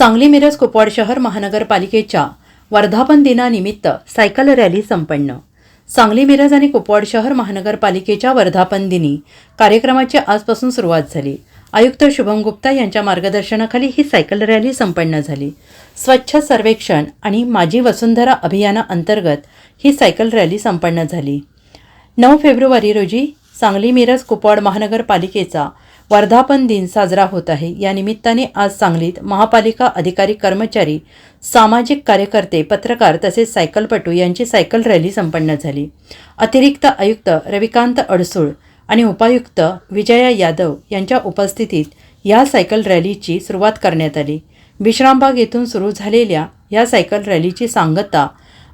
सांगली मिरज कुपवाड शहर महानगरपालिकेच्या वर्धापन दिनानिमित्त सायकल रॅली संपन्न. सांगली मिरज आणि कुपवाड शहर महानगरपालिकेच्या वर्धापन दिनी कार्यक्रमाची आजपासून सुरुवात झाली. आयुक्त शुभम गुप्ता यांच्या मार्गदर्शनाखाली ही सायकल रॅली संपन्न झाली. स्वच्छ सर्वेक्षण आणि माझी वसुंधरा अभियानाअंतर्गत ही सायकल रॅली संपन्न झाली. नऊ फेब्रुवारी रोजी सांगली मिरज कुपवाड महानगरपालिकेचा वर्धापन दिन साजरा होत आहे. या निमित्ताने आज सांगलीत महापालिका अधिकारी कर्मचारी सामाजिक कार्यकर्ते पत्रकार तसेच सायकलपटू यांची सायकल रॅली संपन्न झाली. अतिरिक्त आयुक्त रविकांत अडसूळ आणि उपायुक्त विजया यादव यांच्या उपस्थितीत या सायकल रॅलीची सुरुवात करण्यात आली. विश्रामबाग येथून सुरू झालेल्या या सायकल रॅलीची सांगता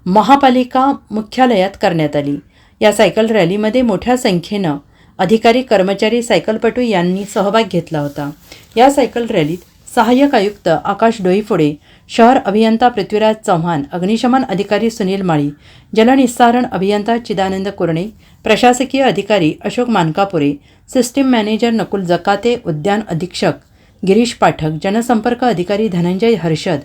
महापालिका मुख्यालयात करण्यात आली. या सायकल रॅलीमध्ये मोठ्या संख्येनं अधिकारी कर्मचारी सायकलपटू यांनी सहभाग घेतला होता. या सायकल रॅलीत सहाय्यक आयुक्त आकाश डोईफोडे शहर अभियंता पृथ्वीराज चव्हाण अग्निशमन अधिकारी सुनील माळी जलनिस्सारण अभियंता चिदानंद कुरणे प्रशासकीय अधिकारी अशोक मानकापुरे सिस्टीम मॅनेजर नकुल जकाते उद्यान अधीक्षक गिरीश पाठक जनसंपर्क अधिकारी धनंजय हर्षद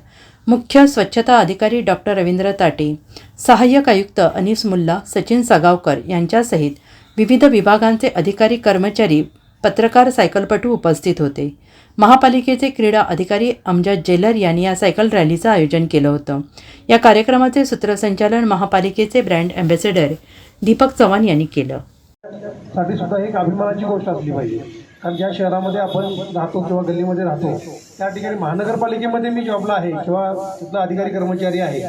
मुख्य स्वच्छता अधिकारी डॉक्टर रवींद्र ताटे सहाय्यक आयुक्त अनिस मुल्ला सचिन सागावकर यांच्यासहित विविध विभागांचे अधिकारी कर्मचारी पत्रकार सायकलपटू उपस्थित होते. महापालिकेचे क्रीडा अधिकारी अमजद जेलर यांनी या सायकल रॅलीचं आयोजन केलं होतं. या कार्यक्रमाचे सूत्रसंचालन महापालिकेचे ब्रँड अँबॅसेडर दीपक चव्हाण यांनी केलं. साठी सुद्धा एक अभिमानाची गोष्ट असली पाहिजे. कारण ज्या शहरामध्ये आपण राहतो किंवा गल्लीमध्ये राहतो त्या ठिकाणी महानगरपालिकेमध्ये मी जॉबला आहे किंवा तिथला अधिकारी कर्मचारी आहे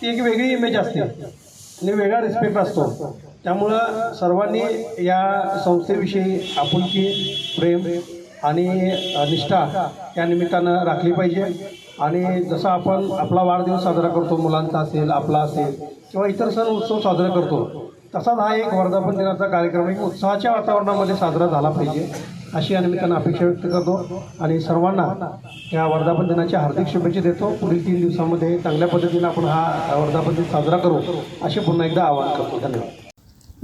ती एक वेगळी इमेज असते. आणि वेगळा रिस्पेक्ट असतो. त्यामुळं सर्वांनी या संस्थेविषयी आपुलकी प्रेम आणि निष्ठा या निमित्तानं राखली पाहिजे. आणि जसं आपण आपला वाढदिवस साजरा करतो मुलांचा असेल आपला असेल किंवा इतर सण उत्सव साजरा करतो तसाच हा एक वर्धापन दिनाचा कार्यक्रम एक उत्साहाच्या वातावरणामध्ये साजरा झाला पाहिजे अशी या निमित्तानं अपेक्षा व्यक्त करतो. आणि सर्वांना या वर्धापन दिनाच्या हार्दिक शुभेच्छा देतो. पुढील तीन दिवसामध्ये चांगल्या पद्धतीने आपण हा वर्धापन दिन साजरा करू असे पुन्हा एकदा आवाहन करतो. धन्यवाद.